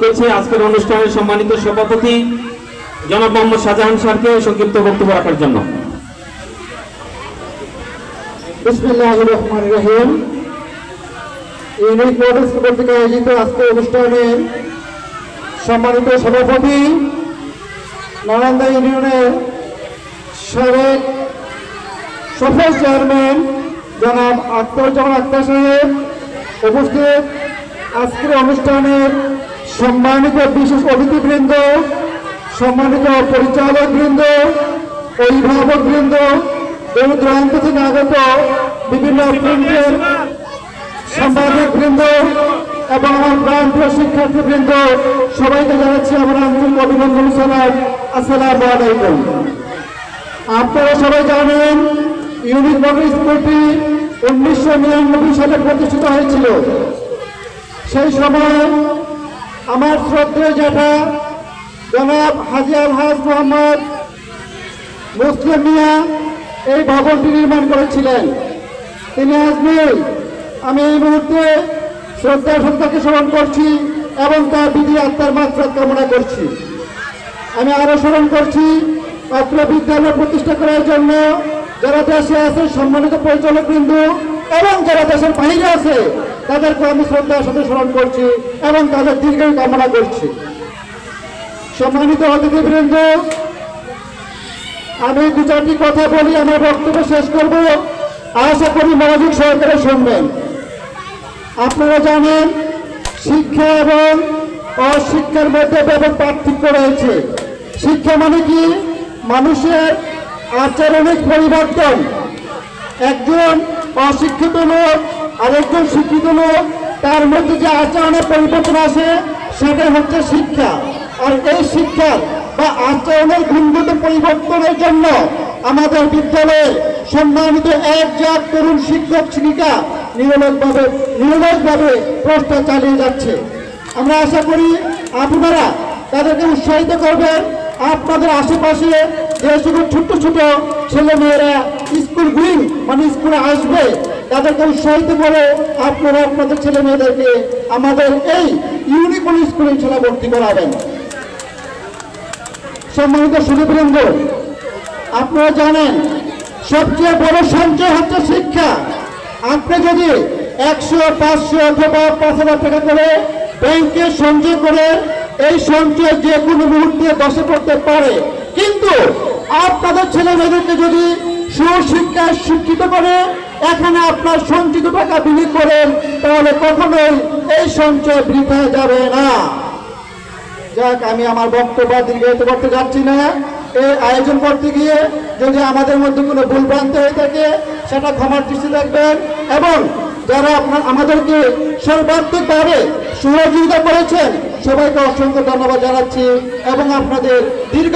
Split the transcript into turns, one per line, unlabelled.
করছি আজকের অনুষ্ঠানের সম্মানিত সভাপতি জনাব মোহাম্মদ শাহজাহান স্যারকে সংক্ষিপ্ত বক্তব্য রাখার জন্য।
আয়োজিত আজকের অনুষ্ঠানের সম্মানিত সভাপতি নারান্দা ইউনিয়নের সাবেক সফল চেয়ারম্যান জনাব আখতারুজ্জামান আক্তার সাহেব উপস্থিত আজকের অনুষ্ঠানের সম্মানিত বিশেষ অতিথিবৃন্দ, সম্মানিত পরিচালক বৃন্দ অভিভাবক বৃন্দ দূর দূরান্ত থেকে আগত বিভিন্ন সাংবাদিক বৃন্দ এবং আমার প্রান্তীয় শিক্ষার্থী বৃন্দ সবাইকে জানাচ্ছি আমার আন্তরিক অভিনন্দন জানাই। আসসালামু আলাইকুম। আপনারা সবাই জানেন, ইউনিক মডেল স্কুলটি উনিশশো নিরানব্বই সালে প্রতিষ্ঠিত হয়েছিল। সেই সময় আমার শ্রদ্ধেয় জ্যাঠা জনাব হাজি আলহাজ মোহাম্মদ মুসলিম মিয়া এই ভবনটি নির্মাণ করেছিলেন। তিনি আজ নেই, আমি এই মুহূর্তে শ্রদ্ধা সত্তাকে স্মরণ করছি এবং তার বিধি আত্মার মাত্রা কামনা করছি। আমি আরও স্মরণ করছি, অত্র বিদ্যালয় প্রতিষ্ঠা করার জন্য যারা দেশে আছে সম্মানিত পরিচালক বিন্দু এবং যারা দেশের বাইরে আছে তাদেরকে আমি শ্রদ্ধার সাথে স্মরণ করছি এবং তাদের দীর্ঘায়ু কামনা করছি। সম্মানিত অতিথিবৃন্দ, আমি দু চারটি কথা বলি, আমার বক্তব্য শেষ করব। আশা করি মনোযোগ সহকারে শুনবেন। আপনারা জানেন, শিক্ষা এবং অশিক্ষার মধ্যে ব্যাপক পার্থক্য রয়েছে। শিক্ষা মানে কি? মানুষের আচরণিক পরিবর্তন। একজন অশিক্ষিত লোক আরেকজন শিক্ষিত লোক, তার মধ্যে যে আচরণের পরিবর্তন আসে, সেটাই হচ্ছে শিক্ষা। আর এই শিক্ষার বা আচরণের গুণগত পরিবর্তনের জন্য আমাদের বিদ্যালয়ের সম্মানিত এক জাত তরুণ শিক্ষক শিক্ষিকা নিরলসভাবে নিরলসভাবে প্রশ্ন চালিয়ে যাচ্ছে। আমরা আশা করি আপনারা তাদেরকে উৎসাহিত করবেন। আপনাদের আশেপাশে যে সকল ছোট ছেলে মেয়েরা স্কুল গুইং মানে স্কুলে আসবে তাদেরকে উৎসাহিত করে আপনারা আপনাদের ছেলে মেয়েদেরকে আমাদের এই ইউনিকন স্কুলে ইনশাল্লাহ ভর্তি করাবেন। সম্মানিত সুদীবৃন্দ আপনারা জানেন, সবচেয়ে বড় সঞ্চয় হচ্ছে শিক্ষা। আপনি যদি একশো, পাঁচশো অথবা পাঁচ হাজার টাকা করে ব্যাংকে সঞ্চয় করে এই সঞ্চয় যে কোনো মুহূর্তে বসে পড়তে পারে, কিন্তু আপনাদের ছেলে মেয়েদেরকে যদি সুশিক্ষায় শিক্ষিত করে এখানে আপনার সঞ্চিত টাকা বিনিয়োগ করেন, তাহলে কখনোই এই সঞ্চয় বৃথা যাবে না। যাক, আমি আমার বক্তব্য দীর্ঘায়িত করতে যাচ্ছি না। এই আয়োজন করতে গিয়ে যদি আমাদের মধ্যে কোনো ভুল ভ্রান্তি হয়ে থাকে, সেটা ক্ষমার দৃষ্টি রাখবেন এবং যারা আপনার, আমাদেরকে সর্বাত্মকভাবে সহযোগিতা করেছেন, সবাইকে অসংখ্য ধন্যবাদ জানাচ্ছি এবং আপনাদের দীর্ঘ